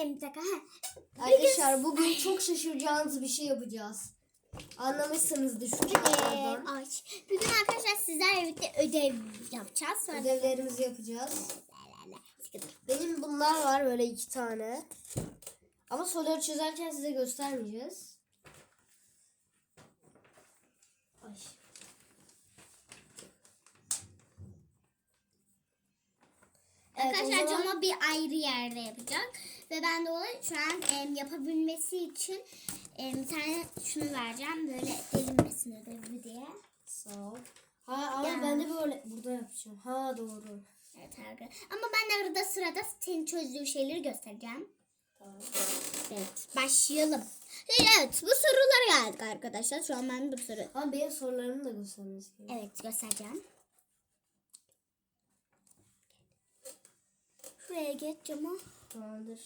em, bir dakika. ha. Arkadaşlar bugün çok şaşıracağınız bir şey yapacağız. Anlamışsınızdır şu Ee, aç. Bugün arkadaşlar sizlerle birlikte ödev yapacağız. Sonra Ödevlerimizi yapacağız. Benim bunlar var böyle iki tane. Ama soruları çözerken size göstermeyeceğiz. Ay. Evet, o Arkadaşlar zaman- cama bir ayrı yerde yapacak. Ve ben de ona şu an em, yapabilmesi için em, bir tane şunu vereceğim. Böyle delinmesin ödevi diye. Sağ ol. Ha ama Ya. ben de böyle burada yapacağım. Ha doğru. Evet arkadaşlar. Ama ben de arada sırada senin çözdüğün şeyleri göstereceğim. Tamam. Evet başlayalım. Evet bu sorulara geldik arkadaşlar. Şu an ben bu soru. Ama benim sorularımı da göstermeniz gerekiyor. Evet göstereceğim. Şuraya geç cama. Tamamdır.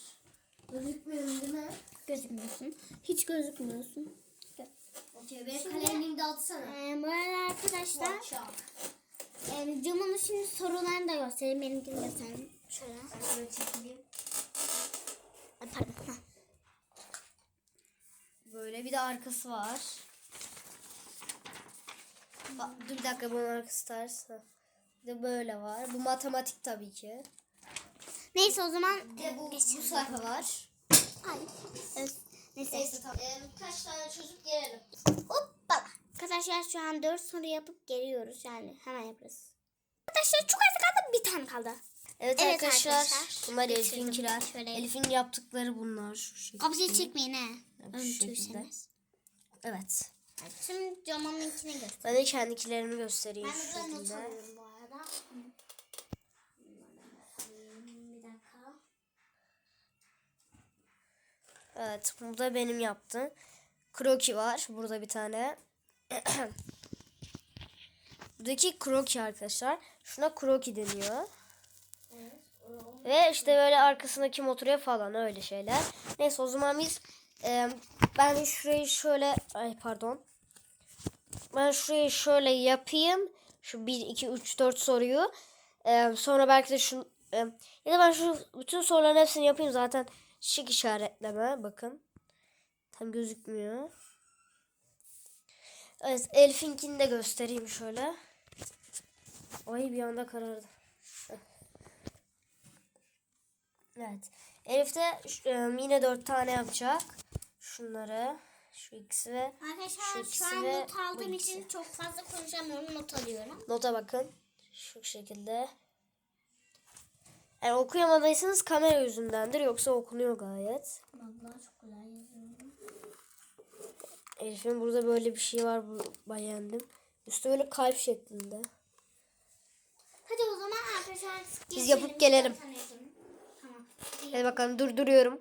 Gözükmüyorum değil mi? Gözükmüyorsun. Hiç gözükmüyorsun. Okey benim kalemliğimi de atsana. Ee, bu arada arkadaşlar e, camın şimdi sorularını da göstereyim. Benimkini göstereyim. Şöyle. Ben şöyle çekileyim. Ay, pardon. Heh. Böyle bir de arkası var. Bak, dur bir dakika bunun arkası ters. Ha. Bir de böyle var. Bu matematik tabii ki. Neyse o zaman de bu, bu sayfa var. Ay. Evet. Neyse. Neyse tamam. Ee, kaç tane çözüp gelelim. Hoppala. Arkadaşlar şu an 4 soru yapıp geliyoruz yani hemen yaparız. Arkadaşlar çok az kaldı bir tane kaldı. Evet, Evet arkadaşlar, arkadaşlar. Bunlar. Elif'inkiler. Elif'in yaptıkları bunlar şu şekilde. Kabzayı çekmeyin he. Unutursanız. Evet. Şimdi camamın içine göster. Ben de kendikilerimi göstereyim Ben de şu şekilde. alıyorum bu arada. Bir dakika. Evet, bu da benim yaptığım. Kroki var. Burada bir tane. Buradaki kroki arkadaşlar. Şuna kroki deniyor. Ve işte böyle arkasında oturuyor falan öyle şeyler. Neyse o zaman biz e, ben şurayı şöyle ay pardon. Ben şurayı şöyle yapayım. Şu 1 2 3 4 soruyu. E, sonra belki de şu e, ya da ben şu bütün soruların hepsini yapayım zaten şık işaretleme bakın. Tam gözükmüyor. Evet Elif'inkini de göstereyim şöyle. Ay bir anda karardı. Evet. Elif de e, yine dört tane yapacak. Şunları. Şu ikisi ve Arkadaşlar Şu şu, ikisi an ve not aldığım için çok fazla konuşamıyorum. Not alıyorum. nota bakın. Şu şekilde. Yani okuyamadıysanız kamera yüzündendir. Yoksa okunuyor gayet. Vallahi çok güzel yazıyorum. Elif'in burada böyle bir şey var. Bu beğendim. Üstü böyle kalp şeklinde. Hadi o zaman arkadaşlar Biz yapıp gelelim. Tamam. Hadi bakalım durduruyorum.